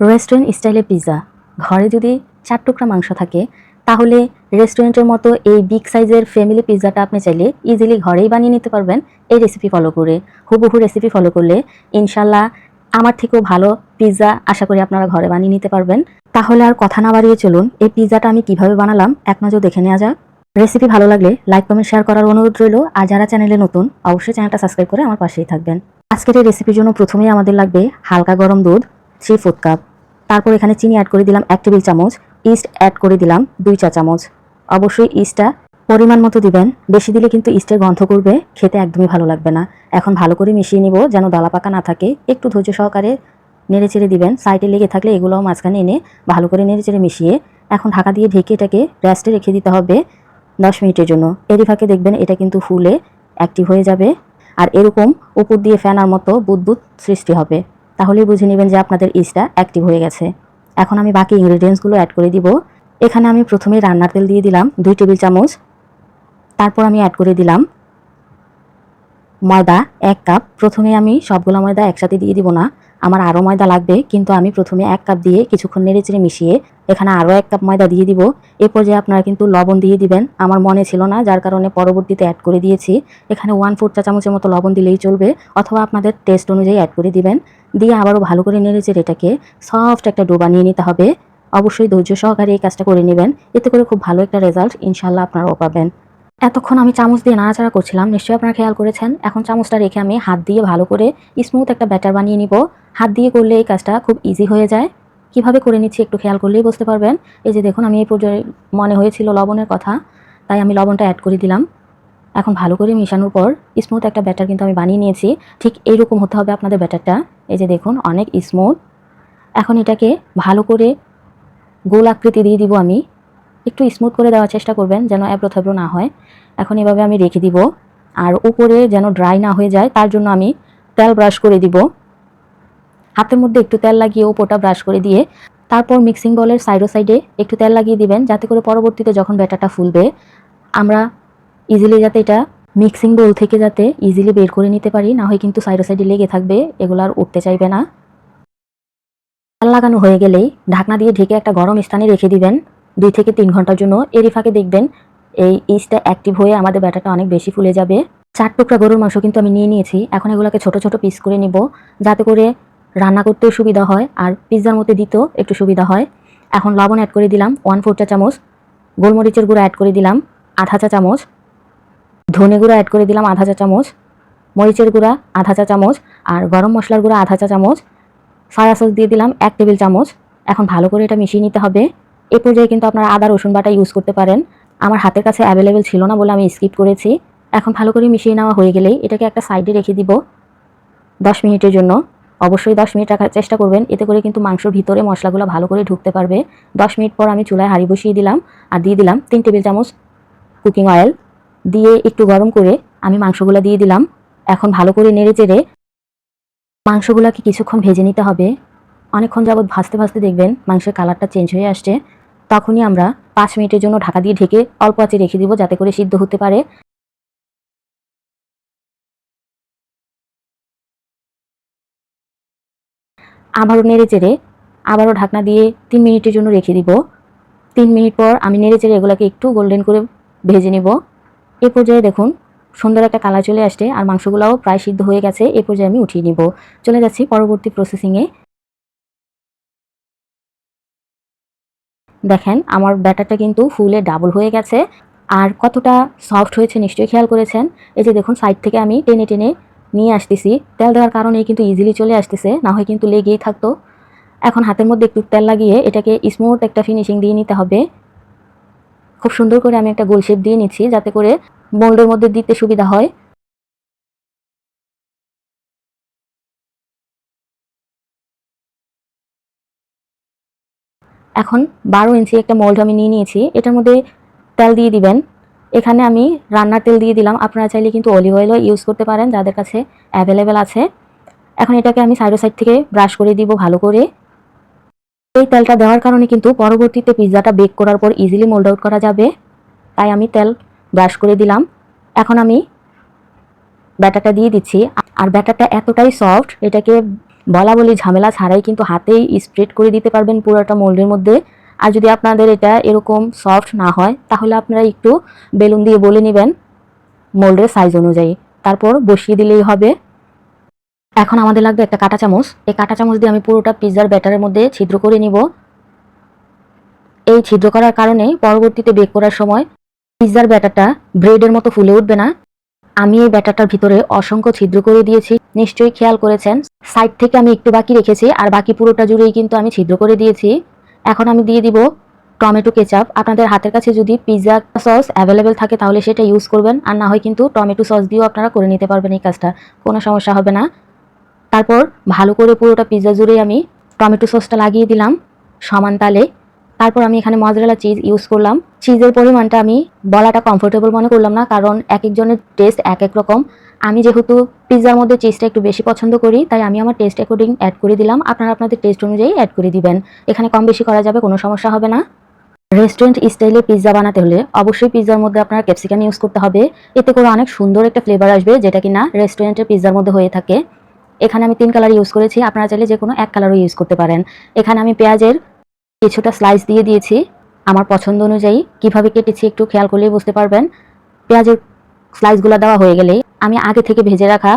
Restaurant স্টাইলে pizza ঘরে যদি চার টুকরা মাংস থাকে, তাহলে রেস্টুরেন্টের মতো এই বিগ সাইজের ফ্যামিলি পিৎজাটা আপনি চাইলে ইজিলি ঘরেই বানিয়ে নিতে পারবেন। এই রেসিপি ফলো করে, হুবহু রেসিপি ফলো করলে ইনশাল্লাহ আমার থেকেও ভালো পিৎজা আশা করি আপনারা ঘরে বানিয়ে নিতে পারবেন। তাহলে আর কথা না বাড়িয়ে চলুন, এই পিৎজাটা আমি কীভাবে বানালাম এক নজর দেখে নেওয়া যাক। রেসিপি ভালো লাগলে লাইক কমেন্ট শেয়ার করার অনুরোধ রইল। আর যারা চ্যানেলে নতুন, অবশ্যই চ্যানেলটা সাবস্ক্রাইব করে আমার পাশেই থাকবেন। আজকের এই রেসিপির জন্য প্রথমেই আমাদের লাগবে হালকা গরম দুধ থ্রি ফোর্থ কাপ তারপর এখানে চিনি অ্যাড করে দিলাম এক টেবিল চামচ ইস্ট অ্যাড করে দিলাম দুই চা চামচ। অবশ্যই ইস্টটা পরিমাণ মতো দিবেন, বেশি দিলে কিন্তু ইস্টের গন্ধ করবে, খেতে একদমই ভালো লাগবে না। এখন ভালো করে মিশিয়ে নিব যেন দলা পাকা না থাকে। একটু ধৈর্য সহকারে নেড়ে চেড়ে দিবেন, সাইডে লেগে থাকলে এগুলোও মাঝখানে এনে ভালো করে নেড়ে চেড়ে মিশিয়ে এখন ঢাকা দিয়ে ঢেকে এটাকে রেস্টে রেখে দিতে হবে দশ মিনিটের জন্য। এরই ফাঁকে দেখবেন এটা কিন্তু ফুলে অ্যাক্টিভ হয়ে যাবে। আর এরকম উপর দিয়ে ফ্যানার মতো বুদবুদ সৃষ্টি হবে। তাহলেই বুঝে নেবেন যে আপনাদের ইস্টটা অ্যাক্টিভ হয়ে গেছে। এখন আমি বাকি ইনগ্রেডিয়েন্টসগুলো অ্যাড করে দিব। এখানে আমি প্রথমে রান্নার তেল দিয়ে দিলাম দুই টেবিল চামচ। তারপর আমি অ্যাড করে দিলাম ময়দা এক কাপ। প্রথমে আমি সবগুলো ময়দা একসাথে দিয়ে দিব না। আমার আরও ময়দা লাগবে, কিন্তু আমি প্রথমে এক কাপ দিয়ে কিছুক্ষণ নেড়ে চেড়ে মিশিয়ে এখানে আরও এক কাপ ময়দা দিয়ে দিব। এ পর্যায়ে আপনারা কিন্তু লবণ দিয়ে দিবেন। আমার মনে ছিল না, যার কারণে পরবর্তীতে অ্যাড করে দিয়েছি। এখানে ওয়ান ফোর চা চামচের মতো লবণ দিলেই চলবে, অথবা আপনাদের টেস্ট অনুযায়ী অ্যাড করে দিবেন। দিয়ে আবারও ভালো করে নেড়ে চেড়ে এটাকে সফট একটা ডো বানিয়ে নিতে হবে। অবশ্যই ধৈর্য সহকারে এই কাজটা করে নেবেন। এতে করে খুব ভালো একটা রেজাল্ট ইনশাল্লাহ আপনারাও পাবেন। এতক্ষণ আমি চামচ দিয়ে নাড়াচাড়া করছিলাম, নিশ্চয়ই আপনারা খেয়াল করেছেন। এখন চামচটা রেখে আমি হাত দিয়ে ভালো করে স্মুথ একটা ব্যাটার বানিয়ে নিব। হাত দিয়ে করলে এই কাজটা খুব ইজি হয়ে যায়। কীভাবে করে নিচ্ছি একটু খেয়াল করলেই বুঝতে পারবেন। এই যে দেখুন, আমি এই পর্যায়ে মনে হয়েছিল লবণের কথা, তাই আমি লবণটা অ্যাড করে দিলাম। এখন ভালো করে মিশানোর পর স্মুথ একটা ব্যাটার কিন্তু আমি বানিয়ে নিয়েছি। ঠিক এইরকম হতে হবে আপনাদের ব্যাটারটা। এই যে দেখুন, অনেক স্মুথ এখন এটাকে ভালো করে গোল আকৃতি দিয়ে দিব আমি। একটু স্মুথ করে দেওয়ার চেষ্টা করবেন যেন অ্যাব্রো থ্যাব্রো না হয়। এখন এভাবে আমি রেখে দিব। আর উপরে যেন ড্রাই না হয়ে যায়, তার জন্য আমি তেল ব্রাশ করে দিব। হাতের মধ্যে একটু তেল লাগিয়ে উপরটা ব্রাশ করে দিয়ে, তারপর মিক্সিং বলের সাইডো সাইডে একটু তেল লাগিয়ে দিবেন, যাতে করে পরবর্তীতে যখন ব্যাটারটা ফুলবে, আমরা ইজিলি যাতে এটা মিক্সিং বোল থেকে যাতে ইজিলি বের করে নিতে পারি, না হয় কিন্তু সাইডো সাইডে লেগে থাকবে, এগুলো আর উঠতে চাইবে না। তেল লাগানো হয়ে গেলেই ঢাকনা দিয়ে ঢেকে একটা গরম স্থানে রেখে দিবেন। দুই থেকে তিন ঘণ্টার জন্য এরই ফাঁকে দেখবেন এই ইস্টটা অ্যাক্টিভ হয়ে আমাদের ব্যাটারটা অনেক বেশি ফুলে যাবে। চার টুকরা গরুর মাংস কিন্তু আমি নিয়ে নিয়েছি। এখন এগুলোকে ছোট ছোট পিস করে নিব যাতে করে রান্না করতেও সুবিধা হয় আর পিৎজার মধ্যে দিতেও একটু সুবিধা হয়। এখন লবণ অ্যাড করে দিলাম ওয়ান ফোর চা চামচ, গোলমরিচের গুঁড়ো অ্যাড করে দিলাম আধা চা চামচ, ধনে গুঁড়ো অ্যাড করে দিলাম আধা চা চামচ, মরিচের গুঁড়া আধা চা চামচ আর গরম মশলার গুঁড়া আধা চা চামচ সয়া সস দিয়ে দিলাম এক টেবিল চামচ। এখন ভালো করে এটা মিশিয়ে নিতে হবে। এ পর্যায়ে কিন্তু আপনারা আদা, রসুন বাটা ইউজ করতে পারেন। আমার হাতের কাছে অ্যাভেলেবেল ছিল না বলে আমি স্কিপ করেছি। এখন ভালো করে মিশিয়ে নেওয়া হয়ে গেলেই এটাকে একটা সাইডে রেখে দিব দশ মিনিটের জন্য। অবশ্যই দশ মিনিট রাখার চেষ্টা করবেন, এতে করে কিন্তু মাংসর ভিতরে মশলাগুলো ভালো করে ঢুকতে পারবে। দশ মিনিট পর আমি চুলায় হাঁড়ি বসিয়ে দিলাম আর দিয়ে দিলাম তিন টেবিল চামচ কুকিং অয়েল দিয়ে একটু গরম করে আমি মাংসগুলো দিয়ে দিলাম। এখন ভালো করে নেড়ে চেড়ে মাংসগুলোকে কিছুক্ষণ ভেজে নিতে হবে। অনেকক্ষণ যাবৎ ভাজতে ভাজতে দেখবেন মাংসের কালারটা চেঞ্জ হয়ে আসছে। তখনই আমরা পাঁচ মিনিটের জন্য ঢাকা দিয়ে ঢেকে অল্প আঁচে রেখে দিব যাতে করে সিদ্ধ হতে পারে। আবারও নেড়ে চেড়ে আবারও ঢাকনা দিয়ে তিন মিনিটের জন্য রেখে দিব। তিন মিনিট পর আমি নেড়ে চেড়ে এগুলোকে একটু গোল্ডেন করে ভেজে নেব। এ পর্যায়ে দেখুন, সুন্দর একটা কালার চলে আসছে আর মাংসগুলোও প্রায় সিদ্ধ হয়ে গেছে। এ পর্যায়ে আমি উঠিয়ে নিব। চলে যাচ্ছি পরবর্তী প্রসেসিংয়ে দেখেন, আমার ব্যাটারটা কিন্তু ফুলে ডাবল হয়ে গেছে। আর কতটা সফট হয়েছে নিশ্চয়ই খেয়াল করেছেন? এই যে দেখুন সাইড থেকে আমি টেনে টেনে নিয়ে আসতেছি। তেল দেওয়ার কারণে কিন্তু ইজিলি চলে আসতেছে, না হয় কিন্তু লেগেই থাকতো। এখন হাতের মধ্যে একটু তেল লাগিয়ে এটাকে স্মুথ একটা ফিনিশিং দিয়ে নিতে হবে। খুব সুন্দর করে আমি একটা গোল শেপ দিয়ে নিচ্ছি, যাতে করে মোল্ডের মধ্যে দিতে সুবিধা হয়। এখন বারো ইঞ্চি একটা মোল্ড আমি নিয়ে নিয়েছি, এটার মধ্যে তেল দিয়ে দিবেন। এখানে আমি রান্নার তেল দিয়ে দিলাম। আপনারা চাইলে কিন্তু অলিভ অয়েলও ইউজ করতে পারেন, যাদের কাছে অ্যাভেলেবেল আছে। এখন এটাকে আমি সাইডো সাইড থেকে ব্রাশ করে দিব ভালো করে। এই তেলটা দেওয়ার কারণে কিন্তু পরবর্তীতে পিৎজাটা বেক করার পর ইজিলি মোল্ড আউট করা যাবে। তাই আমি তেল ব্রাশ করে দিলাম। এখন আমি ব্যাটারটা দিয়ে দিচ্ছি। আর ব্যাটারটা এতটাই সফট এটাকে বলা বলি ঝামেলা ছাড়াই কিন্তু হাতেই স্প্রেড করে দিতে পারবেন পুরোটা মোল্ডের মধ্যে। আর যদি আপনাদের এটা এরকম সফট না হয়, তাহলে আপনারা একটু বেলুন দিয়ে বলে নেবেন মোল্ডের সাইজ অনুযায়ী। তারপর বসিয়ে দিলেই হবে। এখন আমাদের লাগবে একটা কাঁটা চামচ। এই কাঁটা চামচ দিয়ে আমি পুরোটা পিৎজার ব্যাটারের মধ্যে ছিদ্র করে নিব। এই ছিদ্র করার কারণে পরবর্তীতে বেক করার সময় পিৎজার ব্যাটারটা ব্রেডের মতো ফুলে উঠবে না। আমি এই ব্যাটারটার ভিতরে অসংখ্য ছিদ্র করে দিয়েছি। নিশ্চয়ই খেয়াল করেছেন। সাইড থেকে আমি একটু বাকি রেখেছি, আর বাকি পুরোটা জুড়েই কিন্তু আমি ছিদ্র করে দিয়েছি। এখন আমি দিয়ে দিব টমেটো কেচাপ। আপনাদের হাতের কাছে যদি পিৎজা সস অ্যাভেলেবেল থাকে, তাহলে সেটা ইউজ করবেন। আর না হয় কিন্তু টমেটো সস দিয়েও আপনারা করে নিতে পারবেন এই কাজটা। কোনো সমস্যা হবে না। তারপর ভালো করে পুরোটা পিৎজা জুড়ে আমি টমেটো সসটা লাগিয়ে দিলাম। সমান তালে তারপর আমি এখানে মজরেলা চিজ ইউজ করলাম। চিজের পরিমাণটা আমি বলাটা কমফোর্টেবল মনে করলাম না, কারণ এক একজনের টেস্ট এক এক রকম। আমি যেহেতু পিৎজার মধ্যে চিজটা একটু বেশি পছন্দ করি, তাই আমি আমার টেস্ট অ্যাকর্ডিং অ্যাড করে দিলাম। আপনারা আপনাদের টেস্ট অনুযায়ী অ্যাড করে দিবেন। এখানে কম বেশি করা যাবে, কোনো সমস্যা হবে না। রেস্টুরেন্ট স্টাইলে পিৎজা বানাতে হলে অবশ্যই পিৎজার মধ্যে আপনার ক্যাপসিকাম ইউজ করতে হবে। এতে করে অনেক সুন্দর একটা ফ্লেভার আসবে, যেটা কিনা রেস্টুরেন্টের পিৎজার মধ্যে হয়ে থাকে। এখানে আমি তিন কালার ইউজ করেছি, আপনারা চাইলে যে কোনো এক কালারও ইউজ করতে পারেন। এখানে আমি পেঁয়াজের কিছুটা স্লাইস দিয়ে দিয়েছি। আমার পছন্দ অনুযায়ী কীভাবে কেটেছি একটু খেয়াল করলেই বুঝতে পারবেন। পেঁয়াজের স্লাইসগুলো দেওয়া হয়ে গেলে আমি আগে থেকে ভেজে রাখা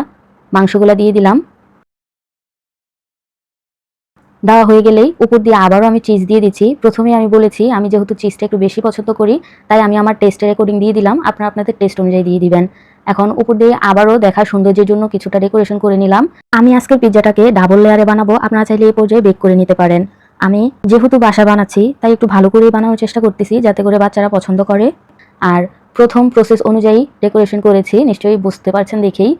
মাংসগুলো দিয়ে দিলাম। দেওয়া হয়ে গেলেই উপর দিয়ে আবারও আমি চিজ দিয়ে দিচ্ছি। প্রথমে আমি বলেছি, আমি যেহেতু চিজটা একটু বেশি পছন্দ করি, তাই আমি আমার টেস্টের রেকর্ডিং দিয়ে দিলাম। আপনারা আপনাদের টেস্ট অনুযায়ী দিয়ে দিবেন। এখন উপর দিয়ে আবারও দেখা সৌন্দর্যের জন্য কিছুটা ডেকোরেশন করে নিলাম। আমি আজকের পিৎজাটাকে ডাবল লেয়ারে বানাবো। আপনারা চাইলে এই পর্যায়ে বেক করে নিতে পারেন। আমি যেহেতু বাসা বানাচ্ছি, তাই একটু ভালো করেই বানানোর চেষ্টা করতেছি, যাতে করে বাচ্চারা পছন্দ করে। আর প্রথম প্রসেস অনুযায়ী ডেকোরেশন করেছি, নিশ্চয়ই বুঝতে পারছেন দেখেই।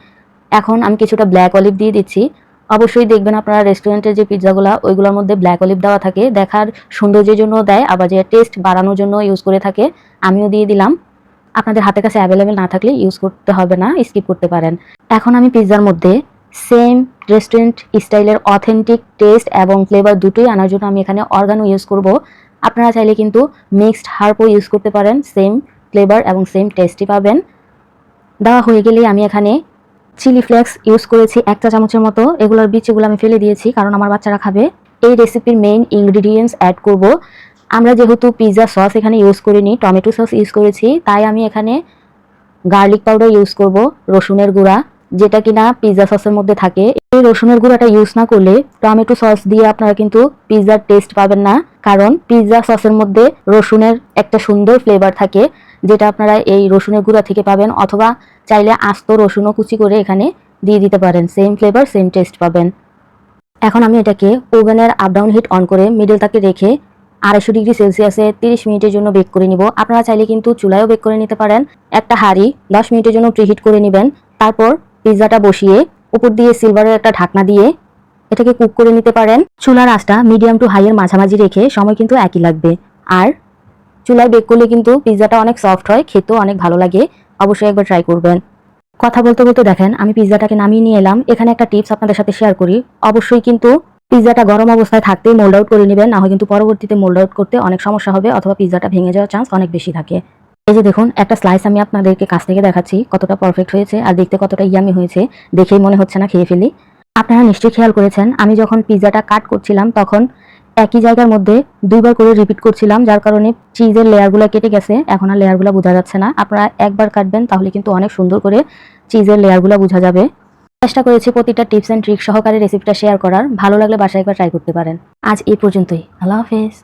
এখন আমি কিছুটা ব্ল্যাক অলিভ দিয়ে দিচ্ছি। অবশ্যই দেখবেন আপনারা রেস্টুরেন্টের যে পিৎজাগুলো, ওইগুলোর মধ্যে ব্ল্যাক অলিভ দেওয়া থাকে। দেখার সৌন্দর্যের জন্য দেয়, আবার যে টেস্ট বাড়ানোর জন্য ইউজ করে থাকে, আমিও দিয়ে দিলাম। আপনাদের হাতের কাছে অ্যাভেলেবেল না থাকলে ইউজ করতে হবে না স্কিপ করতে পারেন। এখন আমি পিৎজার মধ্যে সেম রেস্টুরেন্ট স্টাইলের অথেন্টিক টেস্ট এবং ফ্লেভার দুটোই আনার জন্য আমি এখানে অর্গানো ইউজ করব। আপনারা চাইলে কিন্তু মিক্সড হার্পও ইউজ করতে পারেন, সেম ফ্লেভার এবং সেম টেস্টই পাবেন। দেওয়া হয়ে গেলেই আমি এখানে চিলি ফ্লেক্স ইউজ করেছি এক চা চামচের মতো। এগুলোর বীজগুলো আমি ফেলে দিয়েছি কারণ আমার বাচ্চারা খাবে। এই রেসিপির মেইন ইনগ্রিডিয়েন্টস অ্যাড করব। আমরা যেহেতু পিৎজা সস এখানে ইউজ করিনি টমেটো সস ইউজ করেছি, তাই আমি এখানে গার্লিক পাউডার ইউজ করব, রসুনের গুঁড়া যেটা কিনা পিৎজা সসের মধ্যে থাকে। এই রসুনের গুঁড়াটা ইউজ না করলে টমেটো সস দিয়ে আপনারা কিন্তু পিৎজার টেস্ট পাবেন না। কারণ পিৎজা সসের মধ্যে রসুনের একটা সুন্দর ফ্লেভার থাকে, যেটা আপনারা এই রসুনের গুঁড়া থেকে পাবেন অথবা চাইলে আস্ত রসুনও কুচি করে এখানে দিয়ে দিতে পারেন। সেম ফ্লেভার সেম টেস্ট পাবেন। এখন আমি এটাকে ওভেনের আপ ডাউন হিট অন করে মিডল তাকে রেখে আড়াইশো ডিগ্রি সেলসিয়াসে তিরিশ মিনিটের জন্য বেক করে নিব। আপনারা চাইলে কিন্তু চুলায়ও বেক করে নিতে পারেন। একটা হাঁড়ি দশ মিনিটের জন্য প্রিহিট করে নেবেন। তারপর পিৎজাটা বসিয়ে উপর দিয়ে সিলভারের একটা ঢাকনা দিয়ে এটাকে কুক করে নিতে পারেন। চুলার আঁচটা মিডিয়াম টু হাইয়ের মাঝামাঝি রেখে সময় কিন্তু একই লাগবে। আর চুলায় বেক করলে কিন্তু পিৎজাটা অনেক সফট হয়, খেতেও অনেক ভালো লাগে। অবশ্যই একবার ট্রাই করবেন। কথা বলতে বলতে দেখেন, আমি পিৎজাটাকে নামিয়ে নিয়ে এলাম। এখানে একটা টিপস আপনাদের সাথে শেয়ার করি। অবশ্যই কিন্তু পিৎজাটা গরম অবস্থায় থাকতেই মোল্ড আউট করে নেবেন, না হয় কিন্তু পরবর্তীতে মোল্ড আউট করতে অনেক সমস্যা হবে অথবা পিৎজাটা ভেঙে যাওয়ার চান্স অনেক বেশি থাকে। এই যে দেখুন, একটা স্লাইস আমি আপনাদেরকে কাছ থেকে দেখাচ্ছি কতটা পারফেক্ট হয়েছে আর দেখতে কতটা ইয়ামি হয়েছে, দেখেই মনে হচ্ছে না খেয়ে ফেলি। আপনারা নিশ্চয়ই খেয়াল করেছেন, আমি যখন পিৎজাটা কাট করছিলাম, তখন একই জায়গার মধ্যে দুইবার করে রিপিট করছিলাম, যার কারণে চিজের লেয়ারগুলো কেটে গেছে, এখন আর লেয়ারগুলো বোঝা যাচ্ছে না। আপনারা একবার কাটবেন, তাহলে কিন্তু অনেক সুন্দর করে চিজের লেয়ারগুলো বোঝা যাবে। চেষ্টা করেছি প্রতিটা টিপস অ্যান্ড ট্রিক সহকারে রেসিপিটা শেয়ার করার, ভালো লাগলে বাসায় একবার ট্রাই করতে পারেন। আজ এই পর্যন্তই, আল্লাহ হাফেজ।